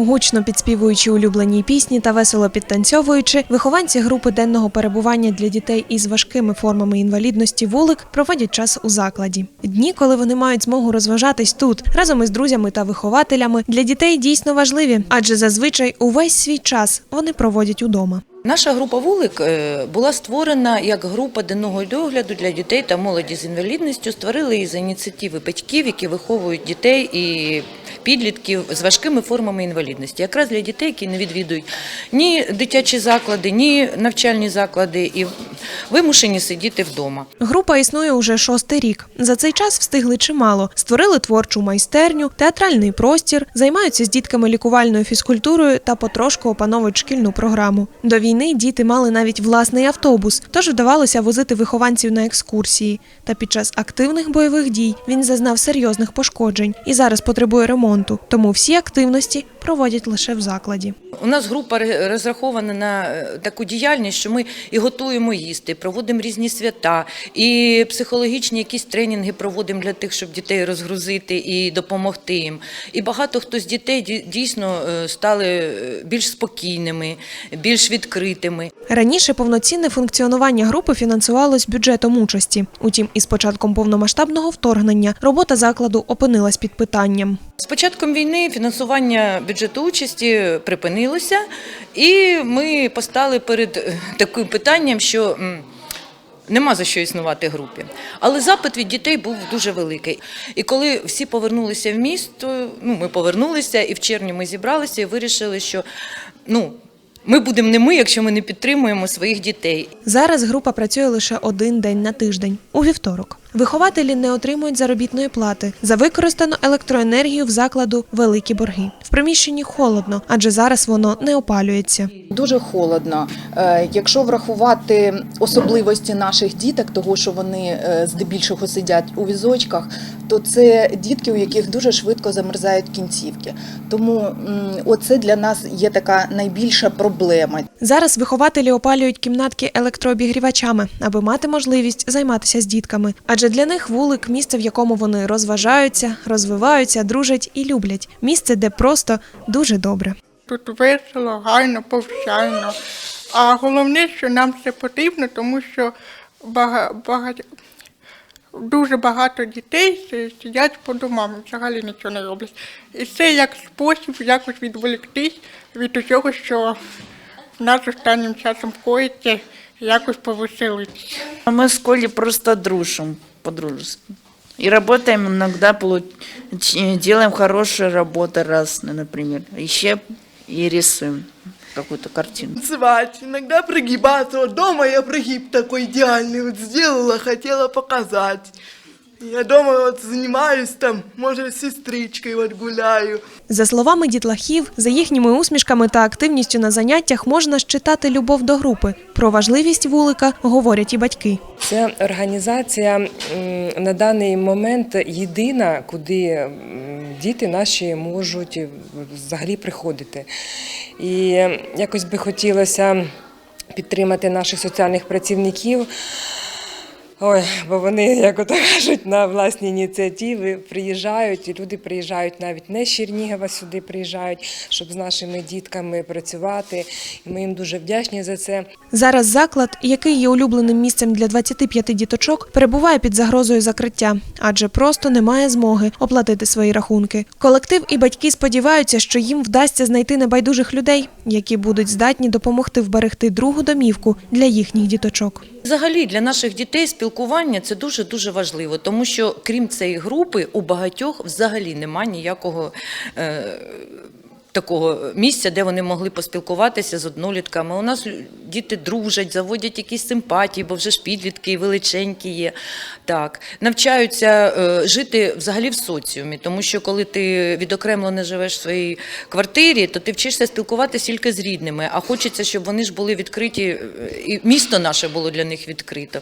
Гучно підспівуючи улюблені пісні та весело підтанцьовуючи, вихованці групи денного перебування для дітей із важкими формами інвалідності вулик проводять час у закладі. Дні, коли вони мають змогу розважатись тут разом із друзями та вихователями, для дітей дійсно важливі, адже зазвичай увесь свій час вони проводять удома. Наша група вулик е, була створена як група денного догляду для дітей та молоді з інвалідністю. Створили її за ініціативи батьків, які виховують дітей і підлітків з важкими формами інвалідності, якраз для дітей, які не відвідують ні дитячі заклади, ні навчальні заклади і вимушені сидіти вдома. Група існує уже шостий рік. За цей час встигли чимало. Створили творчу майстерню, театральний простір, займаються з дітками лікувальною фізкультурою та потрошку опановують шкільну програму. До війни діти мали навіть власний автобус, тож вдавалося возити вихованців на екскурсії. Та під час активних бойових дій він зазнав серйозних пошкоджень і зараз потребує ремонту. Тому всі активності проводять лише в закладі. У нас група розрахована на е, таку діяльність, що ми і готуємо їсти, проводимо різні свята, і психологічні якісь тренінги проводимо для тих, щоб дітей розгрузити і допомогти їм. І багато хто з дітей дійсно е, стали е, більш спокійними, більш відкритими. Раніше повноцінне функціонування групи фінансувалось бюджетом участі. Утім, із початком повномасштабного вторгнення робота закладу опинилась під питанням. З початком війни фінансування бюджету участі припинилося, і ми постали перед е, таким питанням, що нема за що існувати групі. Але запит від дітей був дуже великий. І коли всі повернулися в місто, ну ми повернулися, і в червні ми зібралися і вирішили, що ну. Ми будемо не ми, якщо ми не підтримуємо своїх дітей. Зараз група працює лише один день на тиждень у вівторок. Вихователі не отримують заробітної плати. За використану електроенергію в закладу великі борги. В приміщенні холодно, адже зараз воно не опалюється. Дуже холодно. Е, Якщо врахувати особливості наших діток, того що вони е, здебільшого сидять у візочках, то це дітки, у яких дуже швидко замерзають кінцівки. Тому оце для нас є така найбільша проблема. Зараз вихователі опалюють кімнатки електрообігрівачами, аби мати можливість займатися з дітками. Адже для них вулик місце, в якому вони розважаються, розвиваються, дружать і люблять. Місце, де просто дуже добре. Тут весело, гарно, повчально. А головне, що нам це потрібно, тому що бага, багать- дуже багато дітей сидять по домам, взагалі нічого не роблять. І це як спосіб якось відволіктись від усього, що в нас останнім часом коїться, якось повеселитися. Мы с Колей просто дружим по-дружески. И работаем иногда, полу- ч- делаем хорошие работы разные, например. Еще и рисуем какую-то картину. танцевать, иногда прогибаться. Вот дома я прогиб такой идеальный вот сделала, хотела показать. Я дома вот занимаюсь там, может, с сестричкой вот гуляю. За словами дітлахів, за їхніми усмішками та активністю на заняттях можна щитати любов до групи. Про важливість вулика говорять і батьки. Це організація на даний момент єдина, куди діти наші можуть взагалі приходити. І якось би хотілося підтримати наших соціальних працівників. Ой, бо вони, як ото кажуть, на власні ініціативи приїжджають, і люди приїжджають навіть не з Чернігова сюди приїжджають, щоб з нашими дітками працювати. І ми їм дуже вдячні за це. Зараз заклад, який є улюбленим місцем для 25 діточок, перебуває під загрозою закриття, адже просто немає змоги оплатити свої рахунки. Колектив і батьки сподіваються, що їм вдасться знайти небайдужих людей, які будуть здатні допомогти вберегти другу домівку для їхніх діточок. Взагалі для наших дітей спілкування це дуже дуже важливо, тому що крім цієї групи у багатьох взагалі немає ніякого. Е, Такого місця, де вони могли поспілкуватися з однолітками. У нас діти дружать, заводять якісь симпатії, бо вже ж підлітки величенькі є. Так, навчаються е, жити взагалі в соціумі, тому що коли ти відокремлено живеш в своїй квартирі, то ти вчишся спілкуватися тільки з рідними, а хочеться, щоб вони ж були відкриті, е, і місто наше було для них відкрите.